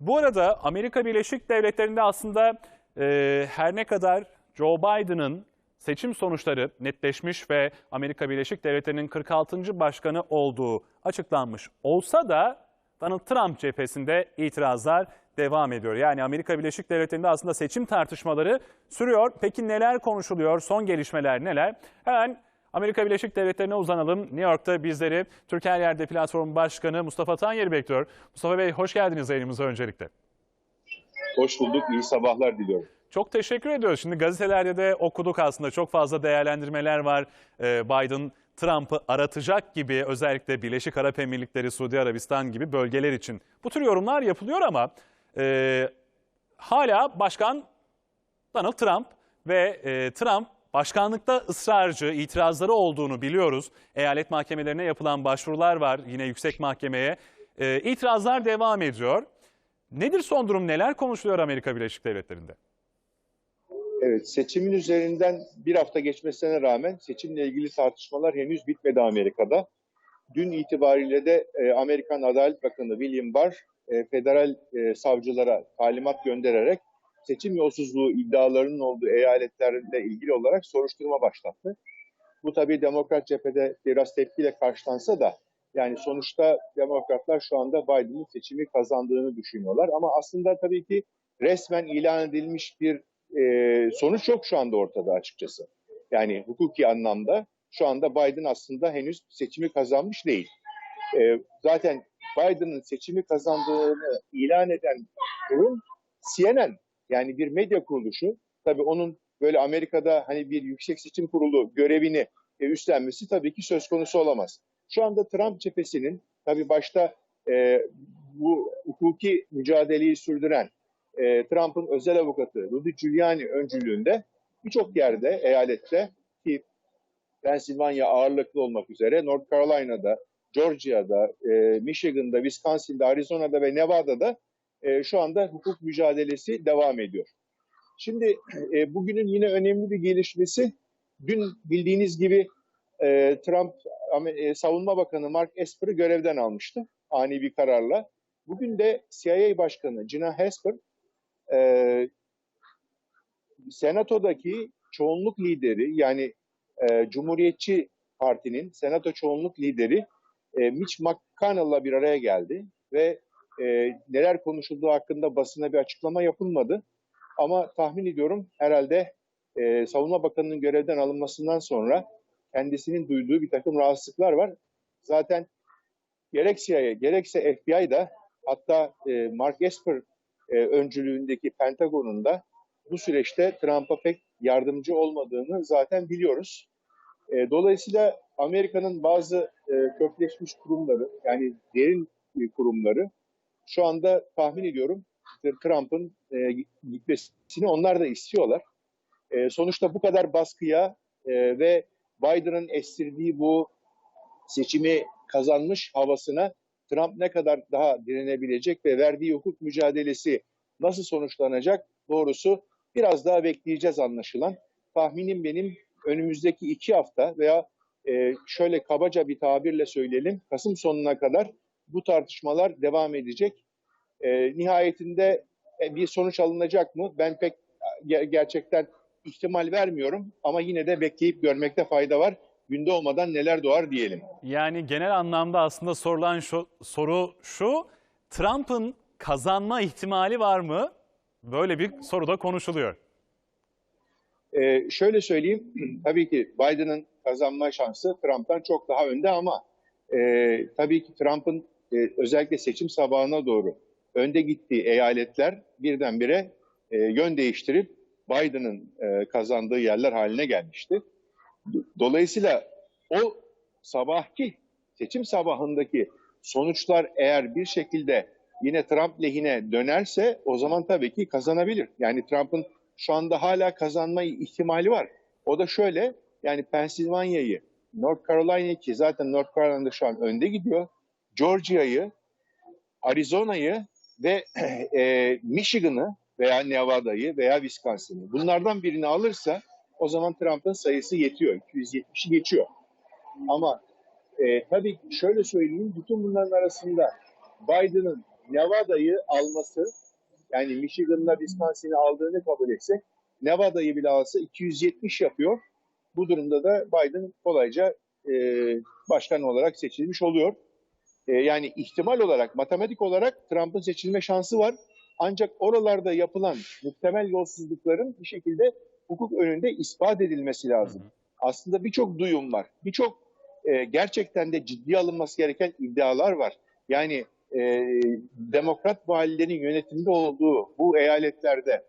Bu arada Amerika Birleşik Devletleri'nde aslında e, her ne kadar Joe Biden'ın seçim sonuçları netleşmiş ve Amerika Birleşik Devletleri'nin 46. başkanı olduğu açıklanmış olsa da Donald Trump cephesinde itirazlar devam ediyor. Yani Amerika Birleşik Devletleri'nde aslında seçim tartışmaları sürüyor. Peki neler konuşuluyor? Son gelişmeler neler? Hemen Amerika Birleşik Devletleri'ne uzanalım. New York'ta bizleri Türk Her Yerde Platformu Başkanı Mustafa Tanyeri bekliyor. Mustafa Bey hoş geldiniz yayınımıza öncelikle. Hoş bulduk. İyi sabahlar diliyorum. Çok teşekkür ediyoruz. Şimdi gazetelerde de okuduk aslında çok fazla değerlendirmeler var. Ee, Biden Trump'ı aratacak gibi özellikle Birleşik Arap Emirlikleri, Suudi Arabistan gibi bölgeler için bu tür yorumlar yapılıyor ama e, hala başkan Donald Trump ve e, Trump başkanlıkta ısrarcı, itirazları olduğunu biliyoruz. Eyalet mahkemelerine yapılan başvurular var yine yüksek mahkemeye. E, itirazlar devam ediyor. Nedir son durum? Neler konuşuluyor Amerika Birleşik Devletleri'nde? Evet, seçimin üzerinden bir hafta geçmesine rağmen seçimle ilgili tartışmalar henüz bitmedi Amerika'da. Dün itibariyle de e, Amerikan Adalet Bakanı William Barr e, federal e, savcılara talimat göndererek seçim yolsuzluğu iddialarının olduğu eyaletlerle ilgili olarak soruşturma başlattı. Bu tabii Demokrat cephede biraz tepkiyle karşılansa da yani sonuçta Demokratlar şu anda Biden'ın seçimi kazandığını düşünüyorlar. Ama aslında tabii ki resmen ilan edilmiş bir e, sonuç yok şu anda ortada açıkçası. Yani hukuki anlamda şu anda Biden aslında henüz seçimi kazanmış değil. E, zaten Biden'ın seçimi kazandığını ilan eden kurum CNN yani bir medya kuruluşu. Tabii onun böyle Amerika'da hani bir yüksek seçim kurulu görevini e, üstlenmesi tabii ki söz konusu olamaz. Şu anda Trump cephesinin tabii başta e, bu hukuki mücadeleyi sürdüren e, Trump'ın özel avukatı Rudy Giuliani öncülüğünde birçok yerde, eyalette ki Pennsylvania ağırlıklı olmak üzere North Carolina'da, Georgia'da, e, Michigan'da, Wisconsin'da, Arizona'da ve Nevada'da e, şu anda hukuk mücadelesi devam ediyor. Şimdi e, bugünün yine önemli bir gelişmesi, dün bildiğiniz gibi e, Trump e, Savunma Bakanı Mark Esper'ı görevden almıştı ani bir kararla. Bugün de CIA Başkanı Gina Haspel e, Senato'daki çoğunluk lideri yani e, Cumhuriyetçi Parti'nin Senato çoğunluk lideri e, Mitch McConnell'la bir araya geldi ve e, neler konuşulduğu hakkında basına bir açıklama yapılmadı. Ama tahmin ediyorum herhalde e, Savunma Bakanı'nın görevden alınmasından sonra kendisinin duyduğu bir takım rahatsızlıklar var. Zaten gerek CIA gerekse FBI'da hatta e, Mark Esper e, öncülüğündeki Pentagon'un da bu süreçte Trump'a pek yardımcı olmadığını zaten biliyoruz. E, dolayısıyla Amerika'nın bazı e, kökleşmiş kurumları yani derin e, kurumları şu anda tahmin ediyorum Trump'ın e, gitmesini onlar da istiyorlar. E, sonuçta bu kadar baskıya e, ve Biden'ın estirdiği bu seçimi kazanmış havasına Trump ne kadar daha direnebilecek ve verdiği hukuk mücadelesi nasıl sonuçlanacak doğrusu biraz daha bekleyeceğiz anlaşılan. Tahminim benim önümüzdeki iki hafta veya e, şöyle kabaca bir tabirle söyleyelim Kasım sonuna kadar bu tartışmalar devam edecek. E, nihayetinde e, bir sonuç alınacak mı? Ben pek ger- gerçekten ihtimal vermiyorum ama yine de bekleyip görmekte fayda var. Günde olmadan neler doğar diyelim. Yani genel anlamda aslında sorulan şu, soru şu, Trump'ın kazanma ihtimali var mı? Böyle bir soru da konuşuluyor. Ee, şöyle söyleyeyim, tabii ki Biden'ın kazanma şansı Trump'tan çok daha önde ama e, tabii ki Trump'ın e, özellikle seçim sabahına doğru önde gittiği eyaletler birdenbire e, yön değiştirip Biden'ın e, kazandığı yerler haline gelmişti. Dolayısıyla o sabahki seçim sabahındaki sonuçlar eğer bir şekilde yine Trump lehine dönerse o zaman tabii ki kazanabilir. Yani Trump'ın şu anda hala kazanma ihtimali var. O da şöyle yani Pennsylvania'yı, North Carolina'yı ki zaten North Carolina'da şu an önde gidiyor. Georgia'yı, Arizona'yı ve e, Michigan'ı veya Nevada'yı veya Wisconsin'ı bunlardan birini alırsa o zaman Trump'ın sayısı yetiyor. 270'i geçiyor. Ama e, tabii şöyle söyleyeyim bütün bunların arasında Biden'ın Nevada'yı alması yani Michigan'la Wisconsin'i aldığını kabul etsek Nevada'yı bile alsa 270 yapıyor. Bu durumda da Biden kolayca e, başkan olarak seçilmiş oluyor. E, yani ihtimal olarak, matematik olarak Trump'ın seçilme şansı var. Ancak oralarda yapılan muhtemel yolsuzlukların bir şekilde hukuk önünde ispat edilmesi lazım. Aslında birçok duyum var. Birçok e, gerçekten de ciddiye alınması gereken iddialar var. Yani e, demokrat valilerin yönetimde olduğu bu eyaletlerde,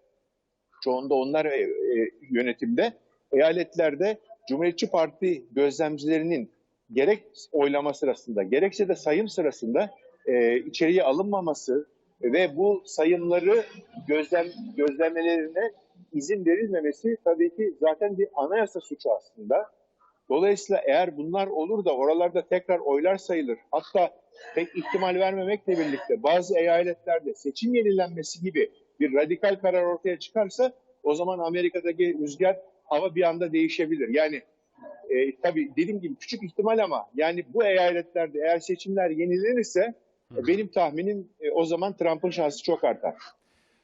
çoğunda onlar e, e, yönetimde, eyaletlerde Cumhuriyetçi Parti gözlemcilerinin gerek oylama sırasında gerekse de sayım sırasında e, içeriye alınmaması ve bu sayımları gözlem gözlemlemelerine izin verilmemesi tabii ki zaten bir anayasa suçu aslında. Dolayısıyla eğer bunlar olur da oralarda tekrar oylar sayılır, hatta pek ihtimal vermemekle birlikte bazı eyaletlerde seçim yenilenmesi gibi bir radikal karar ortaya çıkarsa o zaman Amerika'daki rüzgar hava bir anda değişebilir. Yani e, tabii dediğim gibi küçük ihtimal ama yani bu eyaletlerde eğer seçimler yenilenirse e, benim tahminim e, o zaman Trump'ın şansı çok artar.